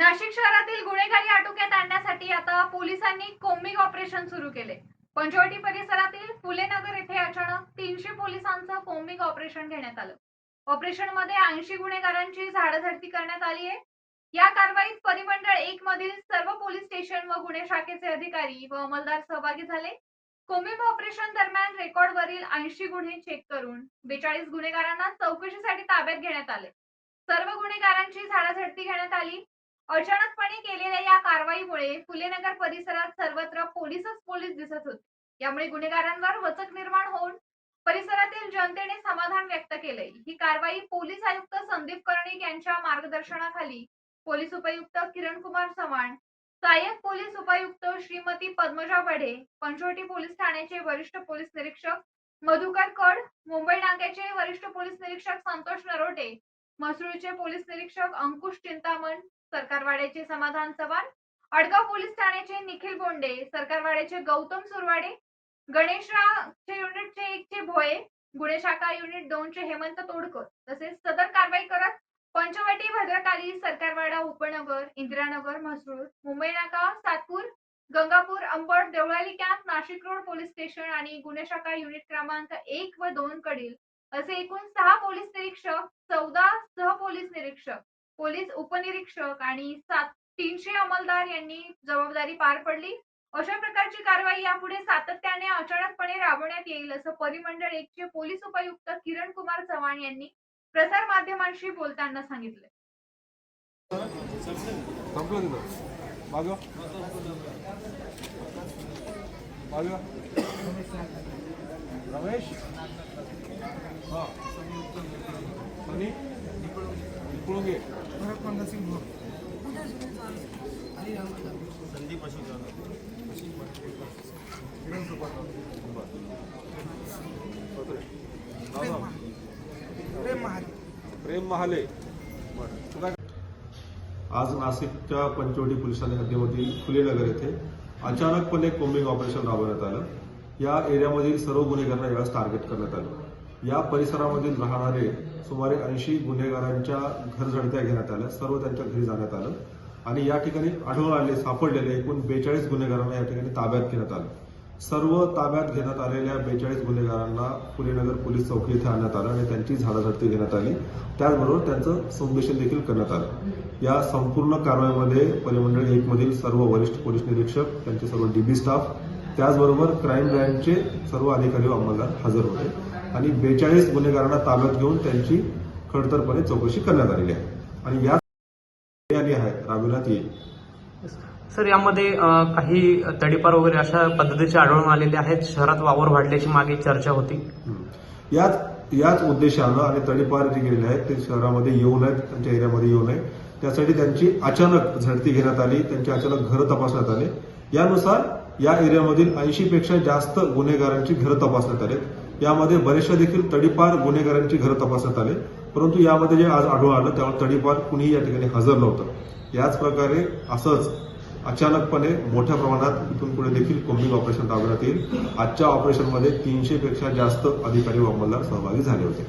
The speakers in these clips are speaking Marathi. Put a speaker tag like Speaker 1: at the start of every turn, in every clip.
Speaker 1: नाशिक शहरातील गुन्हेगारी आटोक्यात आणण्यासाठी आता पोलिसांनी कोम्बिंग ऑपरेशन सुरू केले. पंचवटी परिसरातील फुलेनगर येथे अचानक तीनशे पोलिसांचं कोम्बिंग ऑपरेशन घेण्यात आलं. ऑपरेशनमध्ये ऐंशी गुन्हेगारांची झाडाझडती करण्यात आली आहे. या कारवाईत परिमंडळ एक मधील सर्व पोलीस स्टेशन व गुन्हे शाखेचे अधिकारी व अंमलदार सहभागी झाले. कोम्बिंग ऑपरेशन दरम्यान रेकॉर्डवरील ऐंशी गुन्हे चेक करून बेचाळीस गुन्हेगारांना चौकशीसाठी ताब्यात घेण्यात आले. सर्व गुन्हेगारांची झाडाझडती घेण्यात आली. अचानकपणे केलेल्या या कारवाईमुळे फुलेनगर परिसरात सर्वत्र पोलीसच पोलीस दिसत होते. यामुळे गुन्हेगारांवर वचक निर्माण होऊन परिसरातील जनतेने समाधान व्यक्त केले ही कारवाई पोलीस आयुक्त संदीप कर्णिक यांच्या मार्गदर्शनाखाली पोलीस उपायुक्त किरण कुमार चव्हाण सहाय्यक पोलीस उपायुक्त श्रीमती पद्मजा बढे पंचवटी पोलीस ठाण्याचे वरिष्ठ पोलीस निरीक्षक मधुकर कड मुंबई नाक्याचे वरिष्ठ पोलीस निरीक्षक संतोष नरोटे मसरूळचे पोलीस निरीक्षक अंकुश चिंतामण सरकारवाड्याचे समाधान चव्हाण अडगाव पोलीस ठाण्याचे निखिल बोंडे सरकारवाड्याचे गौतम सुरवाडे गणेशरावचे युनिटचे एकचे भोये गुन्हे शाखा युनिट दोनचे हेमंत तोडकर तसेच सदर कारवाई करत पंचवटी भद्रकाली सरकारवाडा उपनगर Indiranagar Mhasrul Mumbai Naka Satpur Gangapur Ambad Deolali camp Nashik road police station आणि गुन्हे शाखा युनिट क्रमांक एक व दोन कडील असे एकूण सहा पोलीस निरीक्षक चौदा सहपोलीस निरीक्षक पोलीस उपनिरीक्षक आणि सात तीनशे अंमलदार यांनी जबाबदारी पार पडली. अशा प्रकारची कारवाई यापुढे सातत्याने अचानकपणे राबवण्यात येईल असं परिमंडळ एकचे पोलीस उपायुक्त किरण कुमार चव्हाण यांनी प्रसार माध्यमांशी बोलताना सांगितले.
Speaker 2: संपलं तिथं
Speaker 3: संदीप अशोक
Speaker 4: प्रेम
Speaker 2: प्रेम महाले.
Speaker 3: आज नाशिकच्या पंचवटी पोलिसांनी हद्दीमधील फुलेनगर येथे अचानकपणे कोम्बिंग ऑपरेशन राबवण्यात आलं. या एरियामधील सर्व गुन्हेगारांना यावेळेस टार्गेट करण्यात आलं. या परिसरामधील राहणारे सुमारे ऐंशी गुन्हेगारांच्या घरझडत्या घेण्यात आल्या सर्व त्यांच्या घरी जाण्यात आलं आणि या ठिकाणी आढळून आले सापडलेले एकूण बेचाळीस गुन्हेगारांना या ठिकाणी ताब्यात घेण्यात आलं. सर्व ताब्यात घेण्यात आलेल्या बेचाळीस गुन्हेगारांना पुणेनगर पोलीस चौकी येथे आणण्यात आलं आणि त्यांची झाडाझडती घेण्यात आली. त्याचबरोबर त्यांचं संदेशन देखील करण्यात आलं. या संपूर्ण कारवाईमध्ये परिमंडळ एकमधील सर्व वरिष्ठ पोलीस निरीक्षक त्यांचे सर्व डीबी स्टाफ त्याचबरोबर क्राईम ब्रँचचे सर्व अधिकारी व अंमलदार हजर होते आणि बेचाळीस गुन्हेगारांना ताब्यात घेऊन त्यांची खडतरपणे चौकशी करण्यात आलेली आहे. आणि या आली आहे राबविण्यात येईल.
Speaker 5: सर यामध्ये काही तडीपार वगैरे अशा पद्धतीचे आढळून आलेले आहेत? शहरात वावर वाढल्याची मागे चर्चा होती.
Speaker 3: याच याच उद्देशानं आणि तडीपार जे गेलेले आहेत ते शहरामध्ये येऊ नयेत त्यांच्या एरियामध्ये येऊ नये त्यासाठी त्यांची अचानक झडती घेण्यात आली त्यांची अचानक घरं तपासण्यात आले. यानुसार या एरियामधील ऐंशी पेक्षा जास्त गुन्हेगारांची घरं तपासण्यात आले यामध्ये बरेचशा देखील तडीपार गुन्हेगारांची घरं तपासण्यात आले. परंतु यामध्ये जे आज आढळून आलं त्यामुळे तडीपार कुणीही या ठिकाणी हजर नव्हतं. याच प्रकारे असंच अचानकपणे मोठ्या प्रमाणात इथून पुढे देखील कोम्बिंग ऑपरेशन राबवण्यात येईल. आजच्या ऑपरेशनमध्ये तीनशे पेक्षा जास्त अधिकारी व अंमलदार सहभागी झाले होते.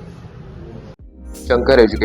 Speaker 6: शंकर एज्युकेशन.